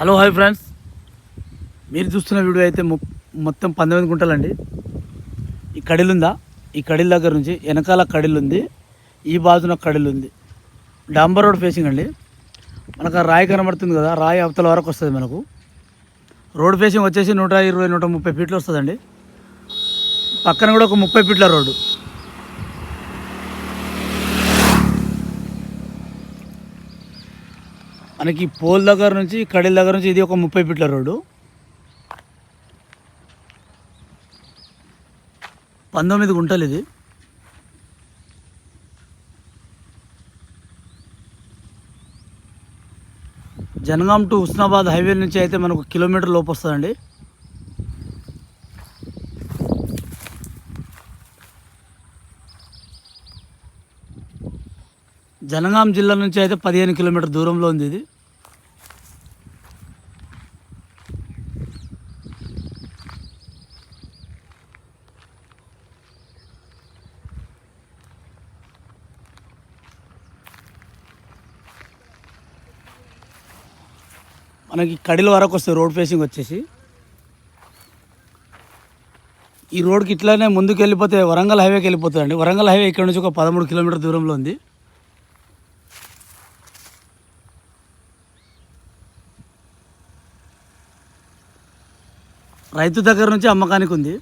Hello hi friends. మీరు చూస్తున్న video అయితే మొ- మొత్తం పంతొమ్మిది గుంటలండి. ఈ కడిలు ఉందా ఈ కడిల దగ్గర నుంచి వెనకాల కడిలుంది ఈ బాజున కడిలుంది. డాంబర్ రోడ్ ఫేసింగ్ అండి. మనకు రాయి కనబడుతుంది కదా రాయి అవతల వరకు వస్తుంది మనకు. రోడ్ ఫేసింగ్ వచ్చేసి నూట ఇరవై నూట ముప్పై ఫీట్లు వస్తుందండి. పక్కన కూడా ఒక ముప్పై ఫీట్ల రోడ్డు. మనకి పోల్ దగ్గర నుంచి కడిల దగ్గర నుంచి ఇది ఒక ముప్పై ఫీట్ల రోడ్డు. పంతొమ్మిది గుంటలు ఇది. జనగాం టు హుస్నాబాద్ హైవే నుంచి అయితే మనకు కిలోమీటర్ లోపు వస్తుందండి. జనగాం జిల్లా నుంచి అయితే పదిహేను కిలోమీటర్ దూరంలో ఉంది ఇది. మనకి కడిల వరకు వస్తుంది రోడ్ ఫేసింగ్ వచ్చేసి. ఈ రోడ్కి ఇట్లానే ముందుకు వెళ్ళిపోతే వరంగల్ హైవేకి వెళ్ళిపోతుందండి వరంగల్ హైవే ఇక్కడ నుంచి ఒక పదమూడు కిలోమీటర్ దూరంలో ఉంది. రైతు దగ్గర నుంచి అమ్మకానికి ఉంది.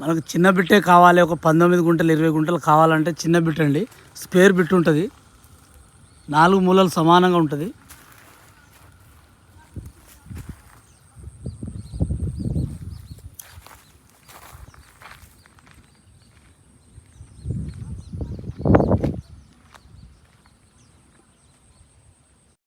మనకు చిన్న బిట్టే కావాలి ఒక పంతొమ్మిది గుంటలు ఇరవై గుంటలు కావాలంటే చిన్న బిట్ అండి. స్పేర్ బిట్ ఉంటుంది. నాలుగు మూలలు సమానంగా ఉంటుంది.